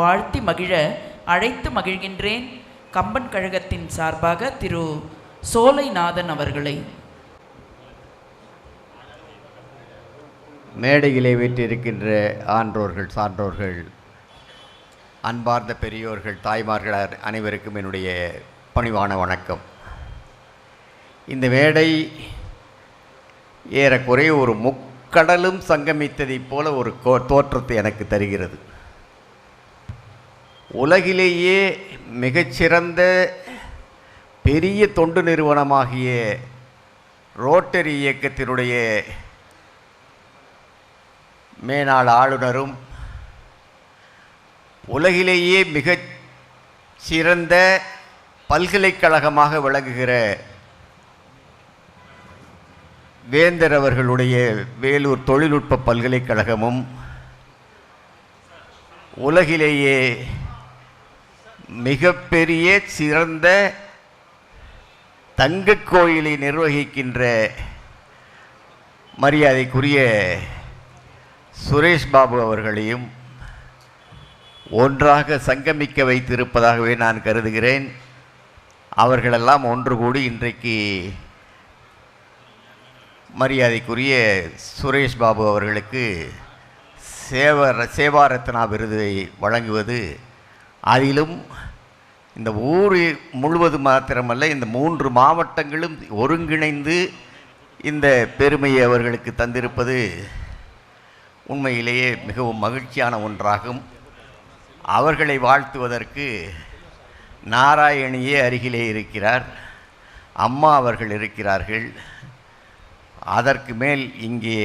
வாழ்த்தி மகிழ அழைத்து மகிழ்கின்றேன் கம்பன் கழகத்தின் சார்பாக திரு சோலைநாதன் அவர்களை. மேடையிலே வீற்றிருக்கின்ற ஆன்றோர்கள் சான்றோர்கள் அன்பார்ந்த பெரியோர்கள் தாய்மார்கள் அனைவருக்கும் என்னுடைய பணிவான வணக்கம். இந்த மேடை ஏறக்குறைய ஒரு முக்கடலும் சங்கமித்ததைப் போல ஒரு கோ- தோற்றத்தை எனக்கு தருகிறது. உலகிலேயே மிகச்சிறந்த பெரிய தொண்டு நிறுவனமாகிய ரோட்டரி இயக்கத்தினுடைய மேனாள் ஆளுநரும் உலகிலேயே மிகச் சிறந்த பல்கலைக்கழகமாக விளங்குகிற வேந்தர் அவர்களுடைய வேலூர் தொழில்நுட்ப பல்கலைக்கழகமும் உலகிலேயே மிகப்பெரிய சிறந்த தங்க கோயிலை நிர்வகிக்கின்ற மரியாதைக்குரிய சுரேஷ் பாபு அவர்களையும் ஒன்றாக சங்கமிக்க வைத்திருப்பதாகவே நான் கருதுகிறேன். அவர்களெல்லாம் ஒன்று கூடி இன்றைக்கு மரியாதைக்குரிய சுரேஷ் பாபு அவர்களுக்கு சேவ சேவாரத்னா விருதை வழங்குவது அதிலும் இந்த ஊர் முழுவது மாத்திரமல்ல இந்த மூன்று மாவட்டங்களும் ஒருங்கிணைந்து இந்த பெருமையை அவர்களுக்கு தந்திருப்பது உண்மையிலேயே மிகவும் மகிழ்ச்சியான ஒன்றாகும். அவர்களை வாழ்த்துவதற்கு நாராயணியே அருகிலே இருக்கிறார் அம்மா அவர்கள் இருக்கிறார்கள். அதற்கு மேல் இங்கே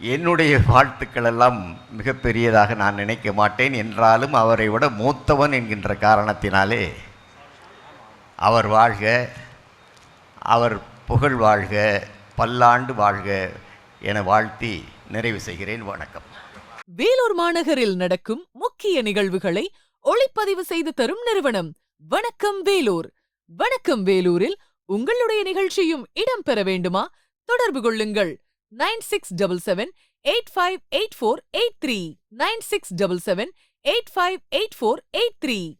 என்னுடைய வாழ்த்துக்கள் எல்லாம் மிகப்பெரியதாக நான் நினைக்க மாட்டேன். என்றாலும் அவரை விட மூத்தவன் என்கின்ற காரணத்தினாலே அவர் வாழ்க அவர் புகழ் வாழ்க பல்லாண்டு வாழ்க என வாழ்த்தி நிறைவு செய்கிறேன். வணக்கம். வேலூர் மாநகரில் நடக்கும் முக்கிய நிகழ்வுகளை ஒளிப்பதிவு செய்து தரும் நிறுவனம் வணக்கம் வேலூர். வணக்கம் வேலூரில் உங்களுடைய நிகழ்ச்சியும் இடம்பெற வேண்டுமா? தொடர்பு கொள்ளுங்கள். nine six double seven eight five eight four eight three nine six double seven eight five eight four eight three.